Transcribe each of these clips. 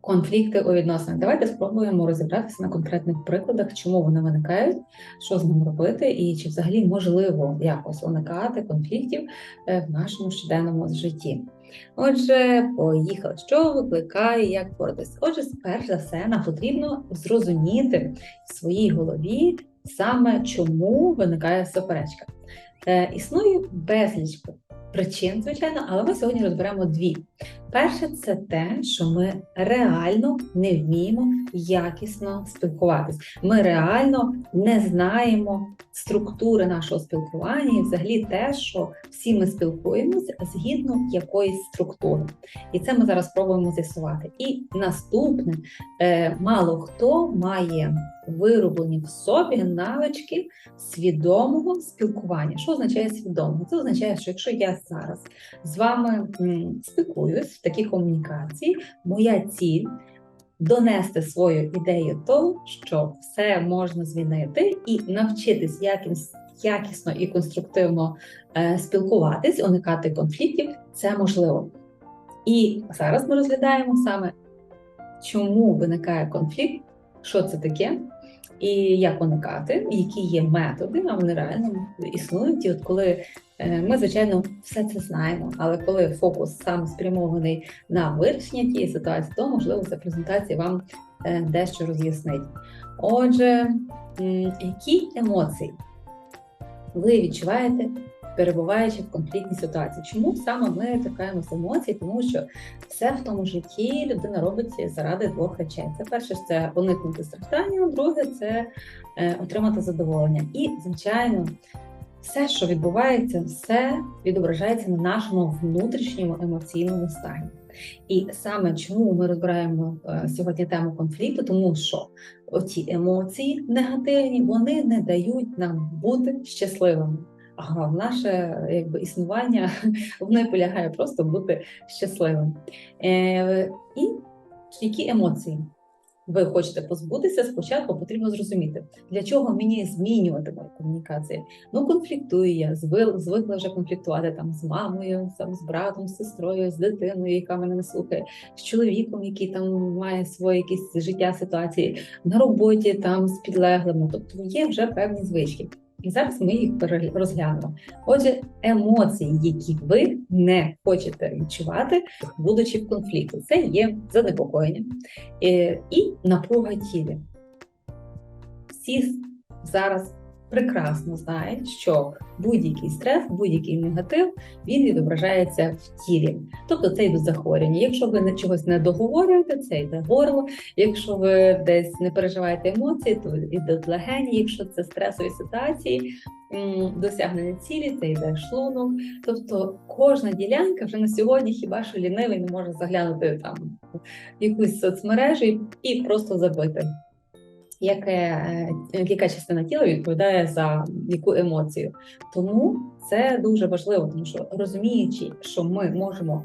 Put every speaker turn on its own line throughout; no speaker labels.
Конфлікти у відносинах. Давайте спробуємо розібратися на конкретних прикладах, чому вони виникають, що з ним робити, і чи взагалі можливо якось уникати конфліктів е, в нашому щоденному житті. Отже, поїхали. Що викликає, як боротися? Отже, перш за все, нам потрібно зрозуміти в своїй голові саме чому виникає суперечка. Е, Існує безліч причин, звичайно, але ми сьогодні розберемо дві. Перше, це те, що ми реально не вміємо якісно спілкуватись. Ми реально не знаємо структури нашого спілкування і взагалі те, що всі ми спілкуємося згідно якоїсь структури. І це ми зараз спробуємо з'ясувати. І наступне, е, мало хто має вироблені в собі навички свідомого спілкування. Що означає свідомо? Це означає, що якщо я зараз з вами спілкуюсь в такій комунікації, моя ціль донести свою ідею того, що все можна змінити, і навчитись якимсь якісно і конструктивно е, спілкуватись, уникати конфліктів, це можливо. І зараз ми розглядаємо саме, чому виникає конфлікт, що це таке, і як уникати, які є методи, а вони реально існують. І от коли е, ми, звичайно, все це знаємо, але коли фокус сам спрямований на вирішення тієї ситуації, то можливо ця презентація вам е, дещо роз'яснить. Отже, які емоції ви відчуваєте перебуваючи в конфліктній ситуації. Чому саме ми торкаємо з емоцій? Тому що все в тому житті людина робить заради двох речей. Це перше це уникнути страждання, друге це е, отримати задоволення. І, звичайно, все, що відбувається, все відображається на нашому внутрішньому емоційному стані. І саме чому ми розбираємо е, сьогодні тему конфлікту, тому що оці емоції негативні вони не дають нам бути щасливими. А наше якби існування воно полягає просто бути щасливим. Е, І які емоції ви хочете позбутися, спочатку потрібно зрозуміти, для чого мені змінювати мою комунікацію. Ну, конфліктую я, звикла вже конфліктувати там з мамою, там, з братом, з сестрою, з дитиною, яка мене не слухає, з чоловіком, який там має своє якісь життя ситуації, на роботі там з підлеглими. Тобто є вже певні звички. І зараз ми їх розглянемо. Отже, емоції, які ви не хочете відчувати, будучи в конфлікті, це є занепокоєння е, і напруга тілі. Всі зараз прекрасно знають, що будь-який стрес, будь-який негатив він відображається в тілі. Тобто це йдуть захворювання. Якщо ви на чогось не договорюєте, це йде горло. Якщо ви десь не переживаєте емоції, то йдуть легені. Якщо це стресові ситуації, досягнення цілі, це йде шлунок. Тобто кожна ділянка вже на сьогодні, хіба що лінивий не може заглянути там в якусь соцмережу і просто забити яке, е, яка частина тіла відповідає за яку емоцію. Тому це дуже важливо, тому що розуміючи, що ми можемо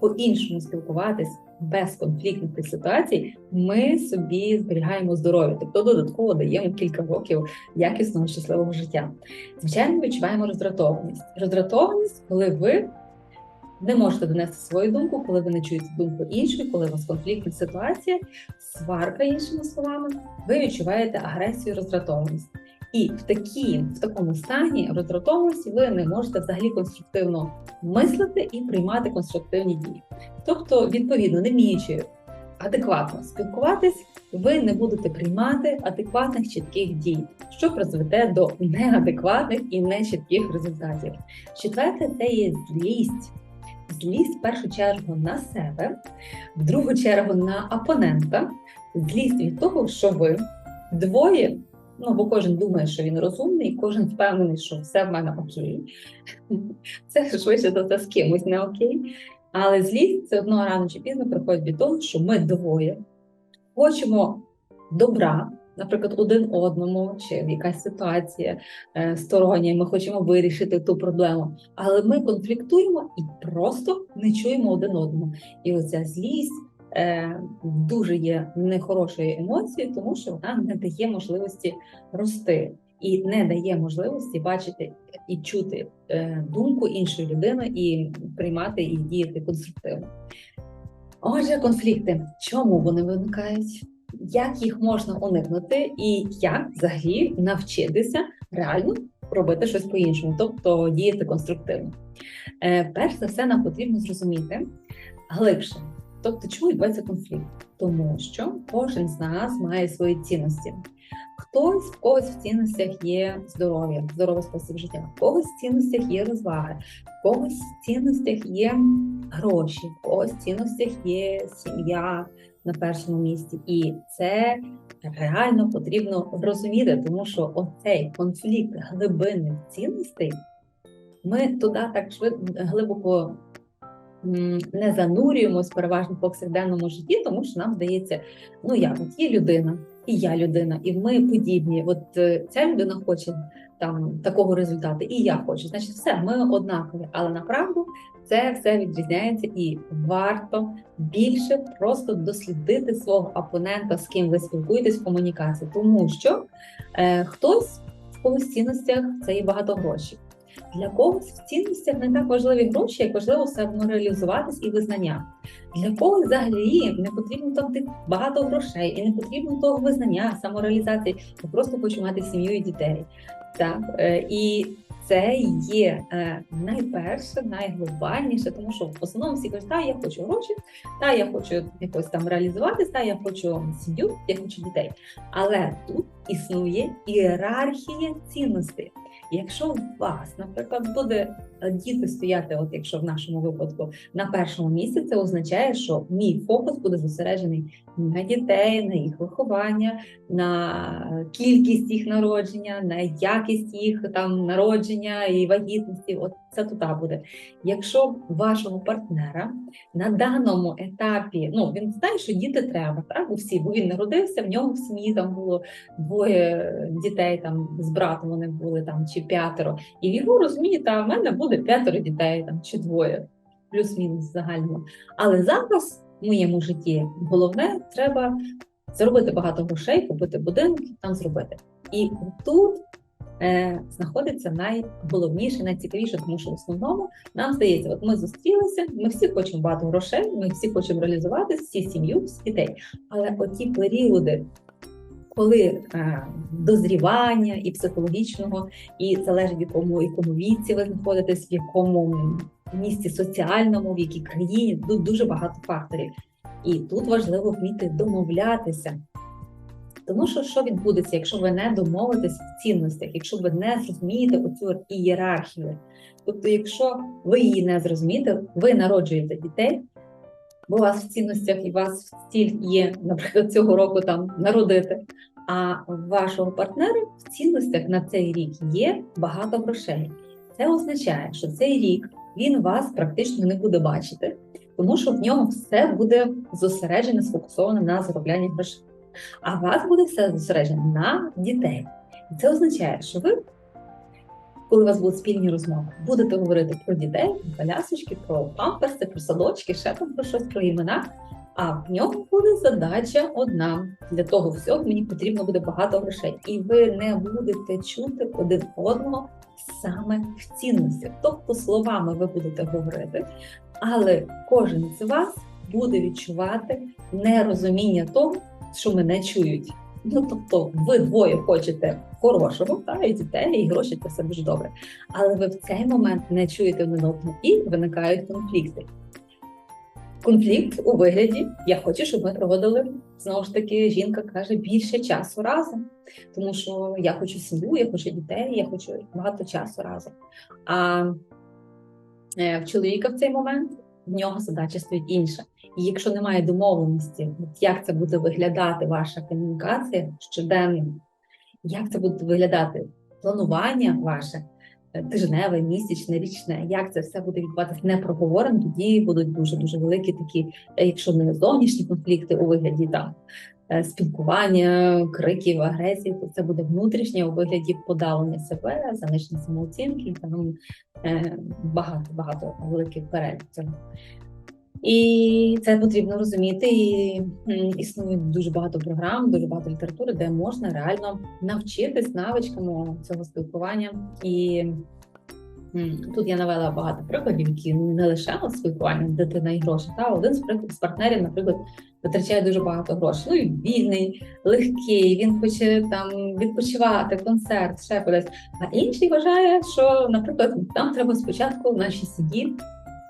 по-іншому спілкуватись без конфліктних ситуацій, ми собі зберігаємо здоров'я, тобто додатково даємо кілька років якісного щасливого життя. Звичайно, відчуваємо роздратованість. Роздратованість, коли ви не можете донести свою думку, коли ви не чуєте думку іншої, коли у вас конфліктна ситуація, сварка, іншими словами, ви відчуваєте агресію, роздратованість. І в такі, в такому стані роздратованості ви не можете взагалі конструктивно мислити і приймати конструктивні дії. Тобто, відповідно, не вміючи адекватно спілкуватись, ви не будете приймати адекватних чітких дій, що призведе до неадекватних і нечітких результатів. Четверте, це є злість злість в першу чергу на себе, в другу чергу на опонента, злість від того, що ви двоє. Ну, бо кожен думає, що він розумний, кожен впевнений, що все в мене окей. Це швидше за все з кимось не окей. Але злість це одного рано чи пізно приходить від того, що ми двоє хочемо добра наприклад, один одному, чи якась ситуація е, стороння, ми хочемо вирішити ту проблему, але ми конфліктуємо і просто не чуємо один одного. І оця злість е, дуже є нехорошою емоцією, тому що вона не дає можливості рости. І не дає можливості бачити і чути е, думку іншої людини і приймати і діяти конструктивно. Отже, конфлікти. Чому вони виникають? Як їх можна уникнути, і як взагалі навчитися реально робити щось по-іншому, тобто діяти конструктивно? Е, Перш за все, нам потрібно зрозуміти глибше, тобто, чому відбувається конфлікт? Тому що кожен з нас має свої цінності. Хтось в когось в цінностях є здоров'я, здоровий спосіб життя, в когось в цінностях є розваги, в когось в цінностях є гроші, в когось в цінностях є сім'я на першому місці. І це реально потрібно розуміти, тому що оцей конфлікт глибинних цінностей ми туди так швидко глибоко не занурюємось переважно в повсякденному житті, тому що нам здається, ну як от є людина, і я людина, і ми подібні. От е, ця людина хоче там такого результату, і я хочу. Значить, все, ми однакові. Але направду це все відрізняється, і варто більше просто дослідити свого опонента, з ким ви спілкуєтесь в комунікації, тому що е, хтось в когось цінностях це і багато грошей. Для когось в цінностях не так важливі гроші, як важливо самореалізуватись і визнання. Для когось взагалі не потрібно там багато грошей, і не потрібно того визнання, самореалізації. Я просто хочу мати сім'ю і дітей. Так е, і це є е, найперше, найглобальніше, тому що в основному всі кажуть, та я хочу гроші, та я хочу якось там реалізуватись, та я хочу сім'ю, я хочу дітей. Але тут існує ієрархія цінностей. Якщо у вас, наприклад, буде е, діти стояти, от якщо в нашому випадку на першому місці, це означає, що мій фокус буде зосереджений на дітей, на їх виховання, на кількість їх народження, на якість їх там народження і вагітності. От це туди буде. Якщо вашого партнера на даному етапі, ну він знає, що діти треба, так у всі, бо він народився, в нього в сім'ї там було двоє дітей, там з братом вони були там чи п'ятеро, і в його розумінні, та в мене буде п'ятеро дітей там чи двоє, плюс-мінус загально. Але зараз в моєму житті головне треба заробити багато грошей, купити будинок, там зробити. І тут е, знаходиться найголовніше, найцікавіше, тому що в основному нам здається, от ми зустрілися, ми всі хочемо багато грошей, ми всі хочемо реалізуватися, всі сім'ю, всі дітей. Але оті періоди, коли е, дозрівання і психологічного, і залежить в якому якому віці ви знаходитесь, в якому місці соціальному, в якій країні, тут дуже багато факторів. І тут важливо вміти домовлятися. Тому що що відбудеться, якщо ви не домовитесь в цінностях, якщо ви не зрозумієте оцю ієрархію? Тобто, якщо ви її не зрозумієте, ви народжуєте дітей, бо у вас в цінностях і у вас ціль є, наприклад, цього року там народити. А в вашого партнера в цінностях на цей рік є багато грошей. Це означає, що цей рік він вас практично не буде бачити, тому що в нього все буде зосереджене, сфокусоване на зароблянні грошей. А вас буде все зосереджене на дітей. І це означає, що ви, коли у вас будуть спільні розмови, будете говорити про дітей, про колясочки, про памперси, про садочки, ще там про щось, про імена. А в нього буде задача одна. Для того всього мені потрібно буде багато грошей. І ви не будете чути один одного саме в цінності. Тобто словами ви будете говорити, але кожен з вас буде відчувати нерозуміння того, що мене чують. Ну тобто, ви двоє хочете хорошого, та і дітей, і гроші це все дуже добре. Але ви в цей момент не чуєте один одного і виникають конфлікти. Конфлікт у вигляді я хочу, щоб ми проводили знову ж таки. Жінка каже більше часу разом, тому що я хочу сім'ю, я хочу дітей, я хочу багато часу разом. А е, в чоловіка в цей момент в нього задача стоїть інша. І якщо немає домовленості, як це буде виглядати ваша комунікація щоденно, як це буде виглядати планування ваше тижневе, місячне, річне, як це все буде відбуватися не проговорено, тоді будуть дуже дуже великі такі, якщо не зовнішні конфлікти у вигляді там е, спілкування, криків, агресії, то це буде внутрішнє у вигляді подавлення себе, заниження самооцінки, там е, багато багато великих перелік цього. І це потрібно розуміти. І існує дуже багато програм, дуже багато літератури, де можна реально навчитись навичкам цього спілкування і Тут я навела багато прикладів, які не лише спілкування дитина і гроші. Та один з партнерів, наприклад, витрачає дуже багато грошей. Ну і вільний, легкий, він хоче там відпочивати, концерт, ще кудись. А інший вважає, що, наприклад, там треба спочатку в нашій сім'ї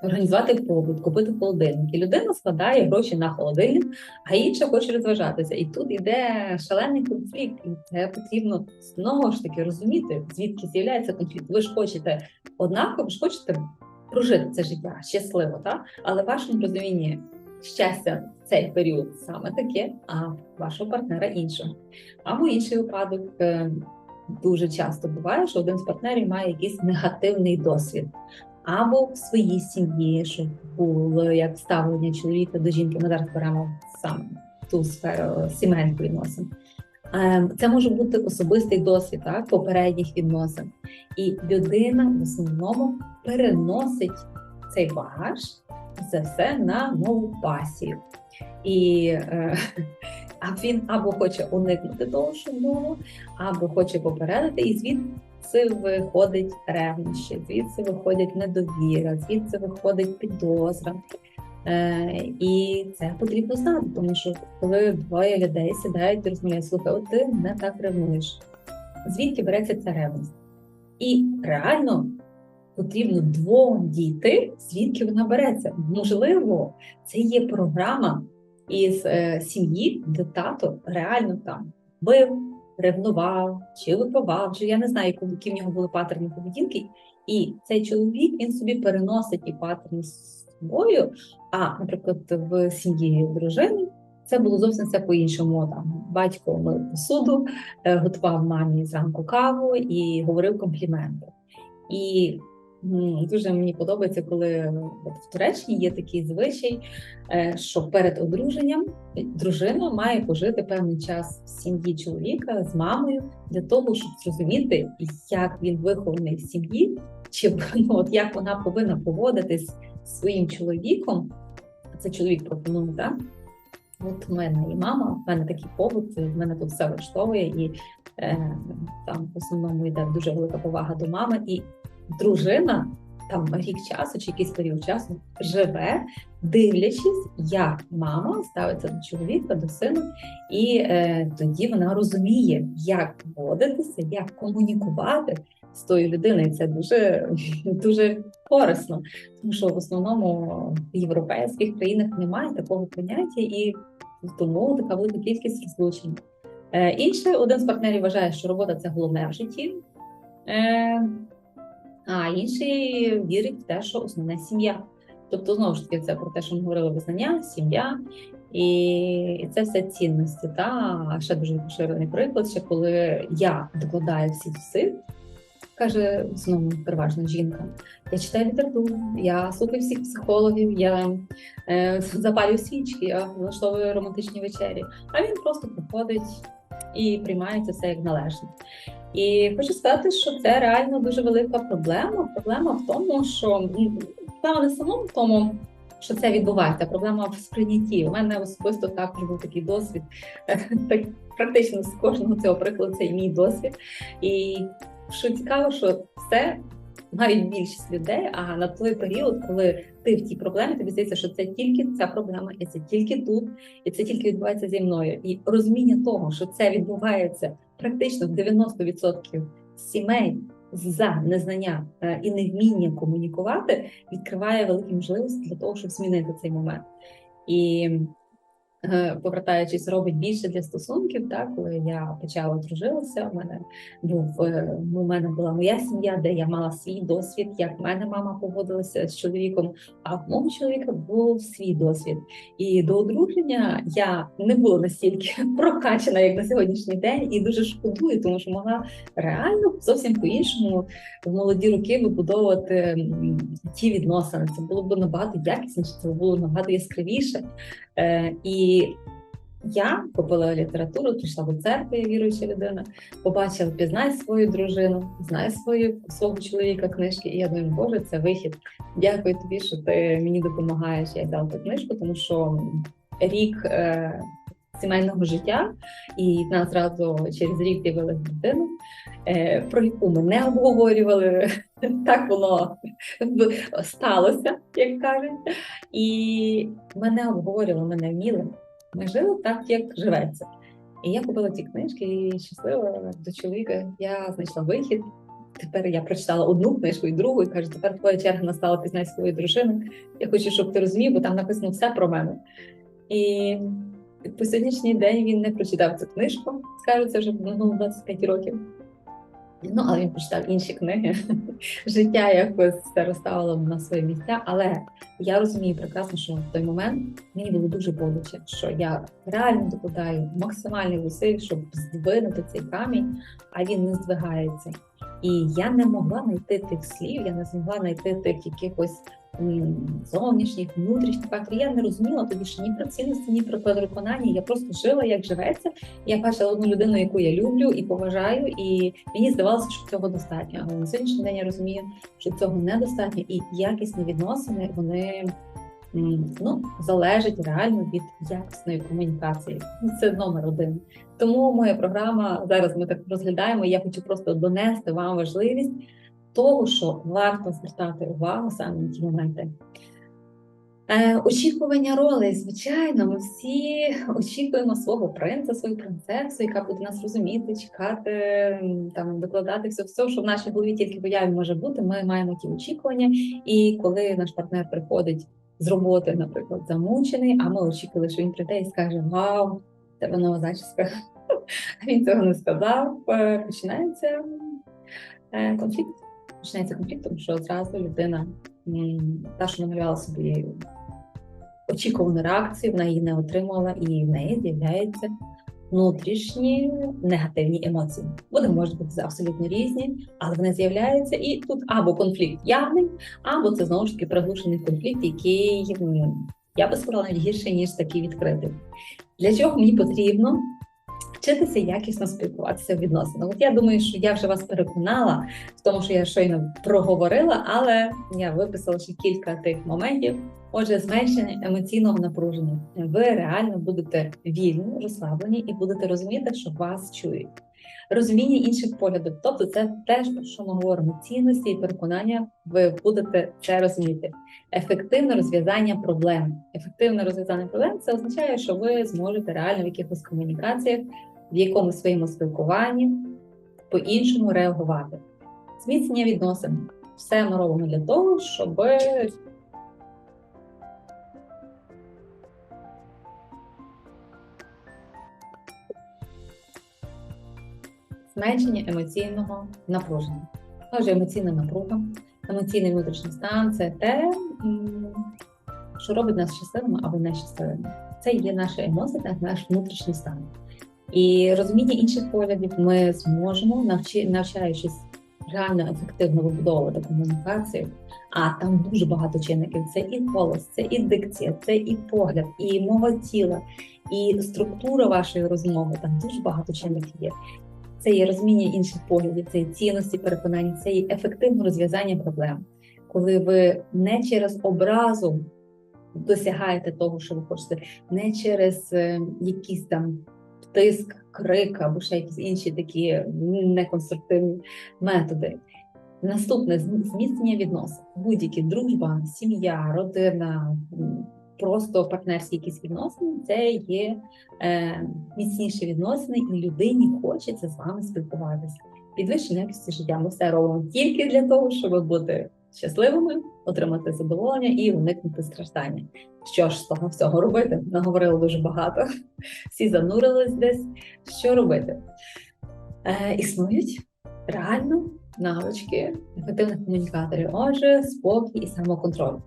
організувати побут, купити холодильник. І людина складає гроші на холодильник, а інша хоче розважатися. І тут іде шалений конфлікт, і це потрібно знову ж таки розуміти, звідки з'являється конфлікт. Ви ж хочете однаково, ви ж хочете прожити це життя щасливо, так? але в вашому розумінні щастя в цей період саме таке, а вашого партнера іншого. Або інший випадок. Е, дуже часто буває, що один з партнерів має якийсь негативний досвід, або в своїй сім'ї, щоб було як ставлення чоловіка до жінки. Ми зараз беремо саме ту сферу сімейних відносин. Ем, це може бути особистий досвід так, попередніх відносин, і людина в основному переносить цей багаж за все на нову пасію. І е, а він або хоче уникнути того, що було, або хоче попередити, і звідси виходить ревнощі, звідси виходить недовіра, звідси виходить підозра. Е, І це потрібно знати, тому що коли двоє людей сідають і розмовляють, слухай, ти не так ревнуєш. Звідки береться ця ревність? І реально потрібно двом діти, звідки вона береться. Можливо, це є програма із е, сім'ї, де тато реально там бив, ревнував чи випивав, чи я не знаю, які в нього були патерни поведінки. І цей чоловік він собі переносить і патерни з собою. А, наприклад, в сім'ї дружини це було зовсім все по-іншому. Там батько мив посуду, е, готував мамі зранку каву і говорив компліменти. І Дуже мені подобається, коли от в Туреччині є такий звичай, е, що перед одруженням дружина має пожити певний час в сім'ї чоловіка з мамою для того, щоб зрозуміти, як він вихований в сім'ї, чи ну, от як вона повинна поводитись зі своїм чоловіком. Це чоловік пропонує, так? От у мене і мама, в мене такий побут, в мене тут все влаштовує, і е, там в основному йде дуже велика повага до мами. І дружина там рік часу чи якийсь період часу живе, дивлячись, як мама ставиться до чоловіка, до сина, і е, тоді вона розуміє, як поводитися, як комунікувати з тою людиною. Це дуже дуже корисно, тому що в основному в європейських країнах немає такого поняття, і тому така велика кількість розлучень. Е, Інше один з партнерів вважає, що робота це головне в житті. А інший вірить в те, що основна сім'я. Тобто, знову ж таки, це про те, що ми говорили визнання, сім'я, і це все цінності. Та ще дуже поширений приклад, ще коли я докладаю всі сил, каже знову переважно жінка. Я читаю літературу, я слухаю всіх психологів, я е, запалюю свічки, я влаштовую романтичні вечері. А він просто приходить і приймається все як належне. І хочу сказати, що це реально дуже велика проблема. Проблема в тому, що проблема не самому в тому, що це відбувається. Проблема в сприйнятті. У мене особисто також був такий досвід. Так практично з кожного цього прикладу це і мій досвід. І що цікаво, що це навіть більшість людей, а на той період, коли ти в цій проблемі, тобі здається, що це тільки ця проблема, і це тільки тут, і це тільки відбувається зі мною. І розуміння того, що це відбувається практично 90% сімей за незнання е, і невміння комунікувати, відкриває великі можливості для того, щоб змінити цей момент. І повертаючись, робить більше для стосунків. Так, коли я почала дружилася, у мене був е, у мене була моя сім'я, де я мала свій досвід, як в мене мама поводилася з чоловіком. А в мого чоловіка був свій досвід. І до одруження я не була настільки прокачана, як на сьогоднішній день, і дуже шкодую, тому що могла реально зовсім по-іншому в молоді роки вибудовувати ті відносини. Це було б набагато якісніше, це було набагато яскравіше. Е, І я купила літературу, прийшла до церкви, я віруюча людина, побачила, пізнай свою дружину, знай свою свого чоловіка книжки. І я думаю, Боже, це вихід. Дякую тобі, що ти мені допомагаєш. Я взяла ту книжку, тому що рік. Е, сімейного життя, і нас зразу через рік з'явилася дитина, е, про яку ми не обговорювали. Так воно сталося, як кажуть. І ми не обговорювали, ми не вміли. Ми жили так, як живеться. І я купила ці книжки і щаслива до чоловіка. Я знайшла вихід. Тепер я прочитала одну книжку і другу, і кажу, тепер твоя черга настала пізнати свою дружину. Я хочу, щоб ти розумів, бо там написано все про мене. І по сьогоднішній день він не прочитав цю книжку, скажу, це вже минуло 25 років. Ну, але він прочитав інші книги. Життя якось все розставило на свої місця. Але я розумію прекрасно, що в той момент мені було дуже боляче, що я реально докладаю максимальний зусиль, щоб здвинути цей камінь, а він не здвигається. І я не могла знайти тих слів, я не змогла знайти тих якихось зовнішніх, внутрішніх факторів. Я не розуміла тоді, що ні про цінності, ні про переконання. Я просто жила, як живеться. Я бачила одну людину, яку я люблю і поважаю, і мені здавалося, що цього достатньо. Але на сьогоднішній день я розумію, що цього недостатньо, і якісні відносини вони. Ну, залежить реально від якісної комунікації. Це номер один. Тому моя програма зараз ми так розглядаємо. Я хочу просто донести вам важливість того, що варто звертати увагу саме на ті моменти. Е, Очікування ролей, звичайно, ми всі очікуємо свого принца, свою принцесу, яка буде нас розуміти, чекати, там викладати все, все, що в нашій голові тільки в уяві може бути. Ми маємо ті очікування. І коли наш партнер приходить з роботи, наприклад, замучений, а ми очікували, що він прийде і скаже: Вау, тебе нова зачіска. Він цього не сказав. Е, починається е, конфлікт починається конфлікт, тому що зразу людина та, що намалювала собі очікувану реакцію, вона її не отримала, і в неї з'являються внутрішні негативні емоції. Вони можуть бути абсолютно різні, але вони з'являються, і тут або конфлікт явний, або це знову ж таки приглушений конфлікт, який я би сказала гірше ніж такий відкритий. Для чого мені потрібно вчитися якісно спілкуватися в відносинах. От я думаю, що я вже вас переконала в тому, що я щойно проговорила, але я виписала ще кілька тих моментів. Отже, зменшення емоційного напруження. Ви реально будете вільні, розслаблені і будете розуміти, що вас чують. Розуміння інших поглядів, тобто це теж про що ми говоримо цінності і переконання. Ви будете це розуміти. Ефективне розв'язання проблем. Ефективне розв'язання проблем це означає, що ви зможете реально в якихось комунікаціях в якому своєму спілкуванні по-іншому реагувати. Зміцнення відносин. Все ми робимо для того, щоб зменшення емоційного напруження. Отже, емоційна напруга, емоційний внутрішній стан це те, що робить нас щасливими або нещасливими. Це є наші емоції, наш внутрішній стан. І розуміння інших поглядів ми зможемо, навчаючись реально ефективно вибудовувати комунікацію. А там дуже багато чинників: це і голос, це і дикція, це і погляд, і мова тіла, і структура вашої розмови. Там дуже багато чинників є. Це є розуміння інших поглядів, це є цінності, переконання, це є ефективне розв'язання проблем, коли ви не через образу досягаєте того, що ви хочете, не через е, якісь там тиск, крик або ще якісь інші такі неконструктивні методи. Наступне зміцнення відносин. Будь-які дружба, сім'я, родина, просто партнерські якісь відносини це є е, міцніші відносини, і людині хочеться з вами спілкуватися. Підвищення якості життя. Ми все робимо тільки для того, щоб бути щасливими, отримати задоволення і уникнути страждання. Що ж з того всього робити? Наговорили дуже багато, всі занурились десь. Що робити? Е, Існують реально навички ефективних комунікаторів, отже, спокій і самоконтроль.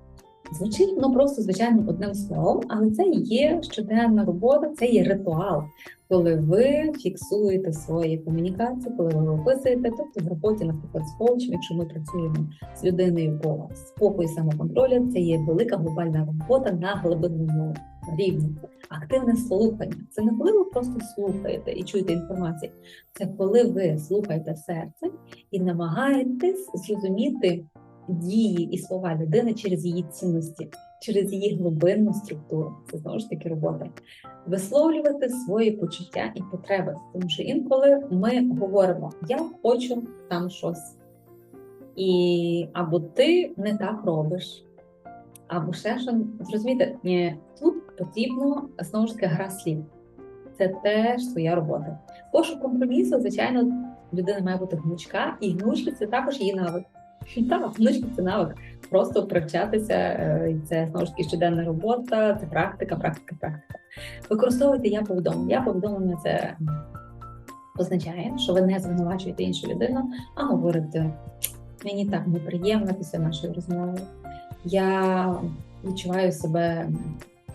Звучить воно просто звичайно одним словом, але це є щоденна робота, це є ритуал, коли ви фіксуєте свої комунікації, коли ви описуєте, тобто в роботі, наприклад, з коучем, якщо ми працюємо з людиною по спокою самоконтролю, це є велика глобальна робота на глибинному рівні. Активне слухання це не коли ви просто слухаєте і чуєте інформацію, це коли ви слухаєте серце і намагаєтесь зрозуміти дії і слова людини через її цінності, через її глибинну структуру. Це знову ж таки робота. Висловлювати свої почуття і потреби. Тому що інколи ми говоримо: я хочу там щось. І або ти не так робиш, або ще що зрозумієте, ні, тут потрібно знову ж таки гра слів. Це теж своя робота. Пошук компромісу, звичайно, людина має бути гнучка, і гнучкість це також її навик. Так, гнучкість це навик. Просто привчатися, е, це знову ж таки щоденна робота, це практика, практика, практика. Використовуйте я повідомлення. Я повідомлення це означає, що ви не звинувачуєте іншу людину, а говорите мені так неприємно після нашої розмови. Я відчуваю себе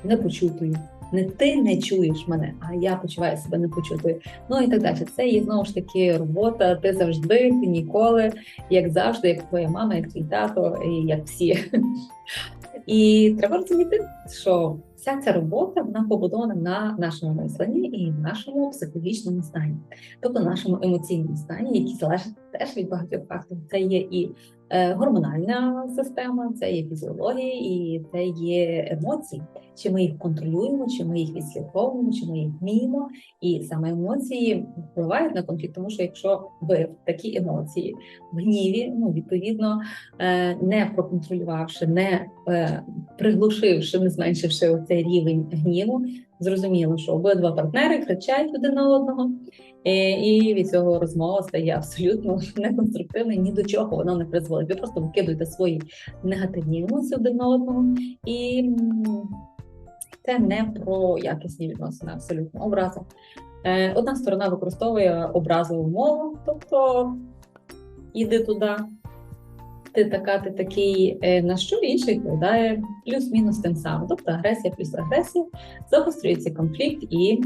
непочутою. Не ти не чуєш мене, а я почуваю себе непочутою. Ну і так далі. Це є знову ж таки робота. Ти завжди, ти ніколи, як завжди, як твоя мама, як твій тато, і як всі. І треба розуміти, що вся ця робота вона побудована на нашому мисленні і нашому психологічному стані, тобто нашому емоційному стані, який залежить теж від багатьох факторів. Це є і гормональна система, це є фізіологія і це є емоції. Чи ми їх контролюємо, чи ми їх відслідковуємо, чи ми їх вміємо. І саме емоції впливають на конфлікт, тому що якщо ви такі емоції в гніві, ну відповідно е, не проконтролювавши, не е, приглушивши, не зменшивши цей рівень гніву, зрозуміло, що обидва партнери кричать один на одного. Е, і від цього розмова стає абсолютно неконструктивною, ні до чого вона не призводить. Ви просто викидуєте свої негативні емоції один на одного, і це не про якісні відносини, абсолютно образи. Е, одна сторона використовує образову мову, тобто іди туди, ти така, ти такий, е, на що інший відповідає плюс-мінус тим самим. Тобто агресія плюс агресія, загострюється конфлікт і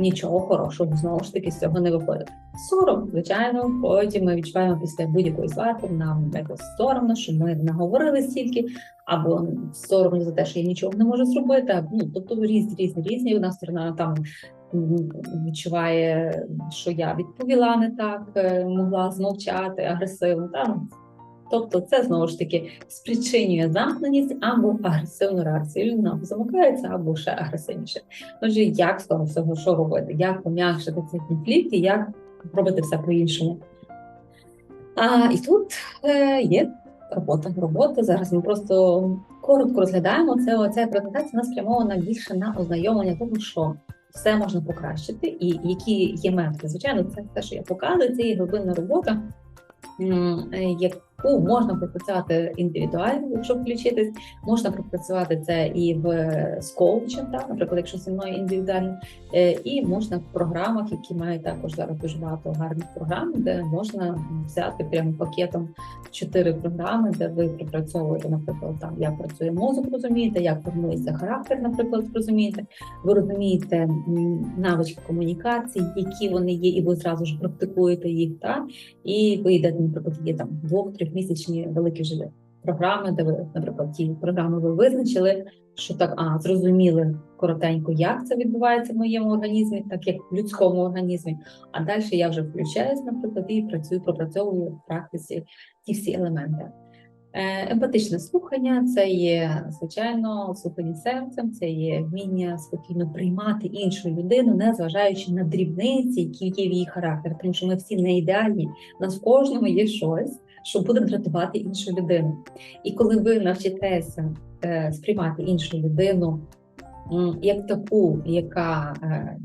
нічого хорошого знову ж таки з цього не виходить. Сором, звичайно, потім ми відчуваємо після будь-якої сварки, нам якось соромно, що ми наговорили стільки, або соромно за те, що я нічого не можу зробити. Ну тобто різні різні різні. Одна сторона там відчуває, що я відповіла не так, е, могла змовчати агресивно. Там Тобто, це знову ж таки спричинює замкненість або агресивну реакцію. Людина замикається або ще агресивніше. Отже, як з того всього що робити? Як пом'якшити цей конфлікт і як робити все по-іншому? А і тут е, є робота. Робота зараз ми просто коротко розглядаємо це. Оця презентація нас спрямована більше на ознайомлення того, що все можна покращити, і які є методи. Звичайно, це те, що я показую, це є глибинна робота. Е, яку можна пропрацювати індивідуально, якщо включитись, можна пропрацювати це і в з коучем, наприклад, якщо зі мною індивідуально, е, і можна в програмах, які мають також зараз дуже багато гарних програм, де можна взяти прямо пакетом чотири програми, де ви пропрацьовуєте, наприклад, там як працює мозок, розумієте, як формується характер, наприклад, розумієте, ви розумієте навички комунікації, які вони є, і ви зразу ж практикуєте їх, так, і ви йдете наприклад, є там двох-трьохмісячні великі вже програми, де ви, наприклад, ті програми ви визначили, що так а зрозуміли коротенько, як це відбувається в моєму організмі, так як в людському організмі. А далі я вже включаюсь, наприклад, і працюю, пропрацьовую в практиці ті всі елементи. Е, емпатичне слухання це є звичайно слухання серцем, це є вміння спокійно приймати іншу людину, не зважаючи на дрібниці, які є в її характер, тому що ми всі не ідеальні. У нас в кожному є щось, що будемо дратувати іншу людину. І коли ви навчитеся е, сприймати іншу людину як таку, яка е,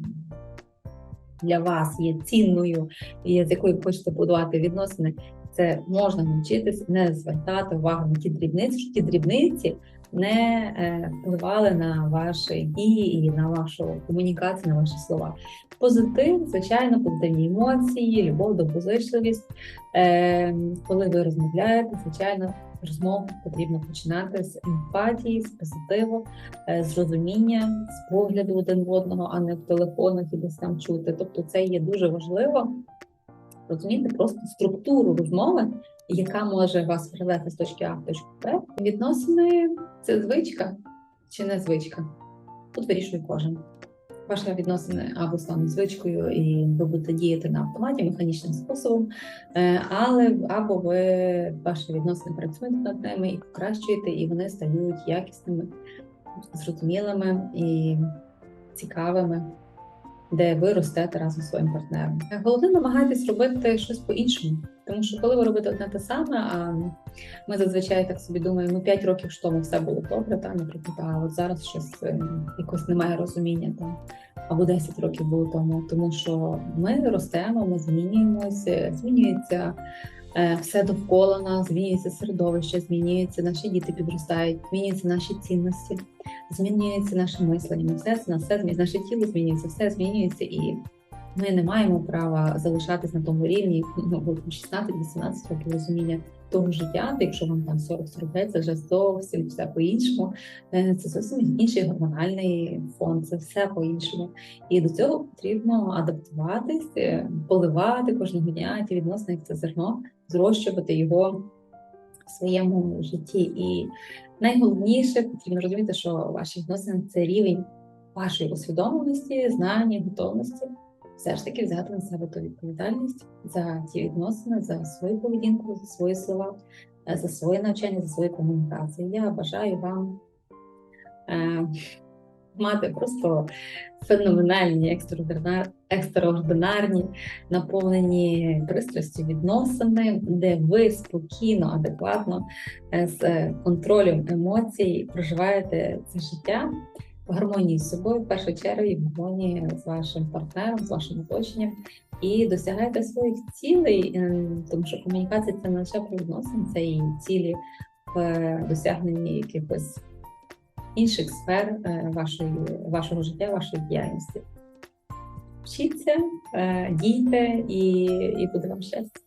для вас є цінною, і з якою хочете будувати відносини, це можна навчитись не звертати увагу на ті дрібниці, що ті дрібниці не е, впливали на ваші дії і на вашу комунікацію, на ваші слова. Позитив, звичайно, позитивні емоції, любов, доброзичливість. Е, коли ви розмовляєте, звичайно. Розмову потрібно починати з емпатії, з позитиву, е, з розуміння, з погляду один в одного, а не в телефонах і десь там чути. Тобто, це є дуже важливо розуміти просто структуру розмови, яка може вас привести з точки А в точку Б. Відносини це звичка чи не звичка. Тут вирішує кожен. ваші відносини або стануть звичкою, і ви будете діяти на автоматі механічним способом, е, але або ви ваші відносини працюєте над ними і покращуєте, і вони стають якісними, зрозумілими і цікавими, де ви ростете разом зі своїм партнером. Головне намагайтесь робити щось по-іншому, тому що коли ви робите одне те саме, а ми зазвичай так собі думаємо, ну 5 років ж тому все було добре, та наприклад, а от зараз щось е, якось немає розуміння там. Або 10 років було тому, тому що ми ростемо, ми змінюємося, змінюється е, все довкола нас, змінюється середовище, змінюється наші діти підростають, змінюються наші цінності, змінюється наше мислення. Ми все на все наше тіло змінюється, все змінюється, і ми не маємо права залишатись на тому рівні ну, 16-18 років розуміння того життя, якщо вам там 40-45, це вже зовсім все по-іншому. Е, Це зовсім інший гормональний фон, це все по-іншому. І до цього потрібно адаптуватись, е, поливати кожного дня ті відносини, як це зерно, зрощувати його в своєму житті. І найголовніше потрібно розуміти, що ваші відносини це рівень вашої усвідомленості, знання, готовності. Все ж таки взяти на себе ту відповідальність за ті відносини, за свою поведінку, за свої слова, е, за своє навчання, за свою комунікацію. Я бажаю вам е, мати просто феноменальні, екстраординар, екстраординарні, наповнені пристрастю відносини, де ви спокійно, адекватно, е, з контролем емоцій проживаєте це життя в гармонії з собою, в першу чергу, і в гармонії з вашим партнером, з вашим оточенням, і досягаєте своїх цілей, е, тому що комунікація це не лише про відносини, це і цілі в досягненні якихось інших сфер е, вашої, вашого життя, вашої діяльності. Вчіться, е, дійте і, і буде вам щастя.